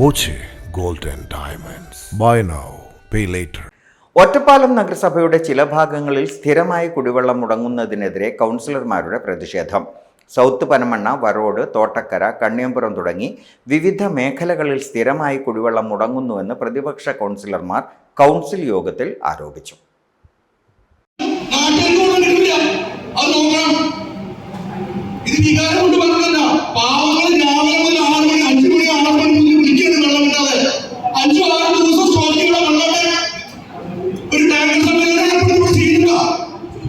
Boche gold and diamonds. Buy now pay later Ottapalam നഗരസഭയുടെ ചില ഭാഗങ്ങളിൽ സ്ഥിരമായി കുടിവെള്ളം മുടങ്ങുന്നതിനെതിരെ കൗൺസിലർമാരുടെ പ്രതിഷേധം. സൗത്ത് പനമണ്ണ വരോട് തോട്ടക്കര കണ്ണിയമ്പുറം തുടങ്ങി വിവിധ മേഖലകളിൽ സ്ഥിരമായി കുടിവെള്ളം മുടങ്ങുന്നുവെന്ന് പ്രതിപക്ഷ കൗൺസിലർമാർ കൗൺസിൽ യോഗത്തിൽ ആരോപിച്ചു.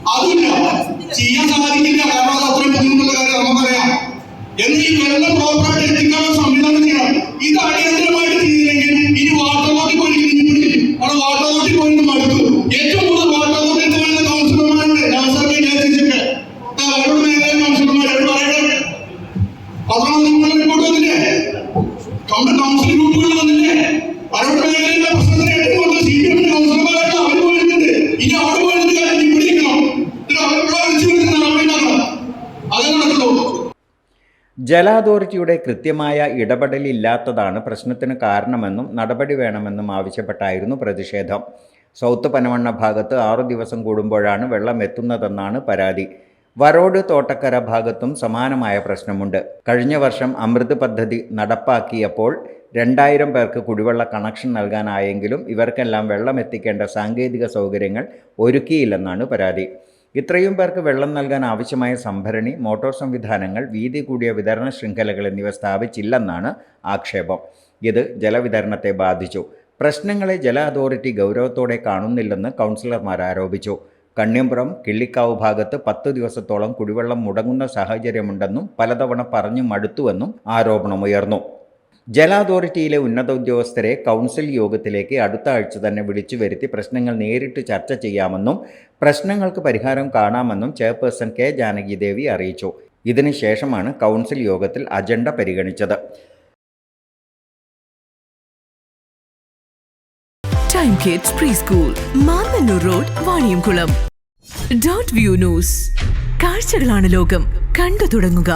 അതില്ല. ചെയ്യാൻ സാധിക്കില്ല. കാരണം അത് അത്രയും ബുദ്ധിമുട്ടുള്ള കാര്യം നമുക്കറിയാം. എന്ന് ഈ വെള്ളം പ്രോപ്പറായിട്ട് എത്തിക്കാനുള്ള സംവിധാനം ചെയ്യണം. ഇത് അടിയന്തരമായിട്ട് ജല അതോറിറ്റിയുടെ കൃത്യമായ ഇടപെടലില്ലാത്തതാണ് പ്രശ്നത്തിന് കാരണമെന്നും നടപടി വേണമെന്നും ആവശ്യപ്പെട്ടായിരുന്നു പ്രതിഷേധം. സൗത്ത് പനവണ്ണ ഭാഗത്ത് ആറു ദിവസം കൂടുമ്പോഴാണ് വെള്ളം എത്തുന്നതെന്നാണ് പരാതി. വരോട് തോട്ടക്കര ഭാഗത്തും സമാനമായ പ്രശ്നമുണ്ട്. കഴിഞ്ഞ വർഷം അമൃത് പദ്ധതി നടപ്പാക്കിയപ്പോൾ രണ്ടായിരം പേർക്ക് കുടിവെള്ള കണക്ഷൻ നൽകാനായെങ്കിലും ഇവർക്കെല്ലാം വെള്ളം എത്തിക്കേണ്ട സാങ്കേതിക സൗകര്യങ്ങൾ ഒരുക്കിയില്ലെന്നാണ് പരാതി. ഇത്രയും പേർക്ക് വെള്ളം നൽകാൻ ആവശ്യമായ സംഭരണി മോട്ടോർ സംവിധാനങ്ങൾ വീതി കൂടിയ വിതരണ ശൃംഖലകൾ എന്നിവ സ്ഥാപിച്ചില്ലെന്നാണ് ആക്ഷേപം. ഇത് ജലവിതരണത്തെ ബാധിച്ചു. പ്രശ്നങ്ങളെ ജല അതോറിറ്റി ഗൗരവത്തോടെ കാണുന്നില്ലെന്ന് കൗൺസിലർമാർ ആരോപിച്ചു. കണ്ണിമ്പുറം കിള്ളിക്കാവ് ഭാഗത്ത് പത്ത് ദിവസത്തോളം കുടിവെള്ളം മുടങ്ങുന്ന സാഹചര്യമുണ്ടെന്നും പലതവണ പറഞ്ഞു മടുത്തുവെന്നും ആരോപണമുയർന്നു. ജല അതോറിറ്റിയിലെ ഉന്നത ഉദ്യോഗസ്ഥരെ കൗൺസിൽ യോഗത്തിലേക്ക് അടുത്ത ആഴ്ച തന്നെ വിളിച്ചു വരുത്തി പ്രശ്നങ്ങൾ നേരിട്ട് ചർച്ച ചെയ്യാമെന്നും പ്രശ്നങ്ങൾക്ക് പരിഹാരം കാണാമെന്നും ചെയർപേഴ്സൺ കെ. ജാനകി ദേവി അറിയിച്ചു ഇതിനുശേഷമാണ് കൗൺസിൽ യോഗത്തിൽ അജണ്ട പരിഗണിച്ചത്. Time kids preschool road view news കാഴ്ചകളാണ് ലോകം. കണ്ടു തുടങ്ങുക.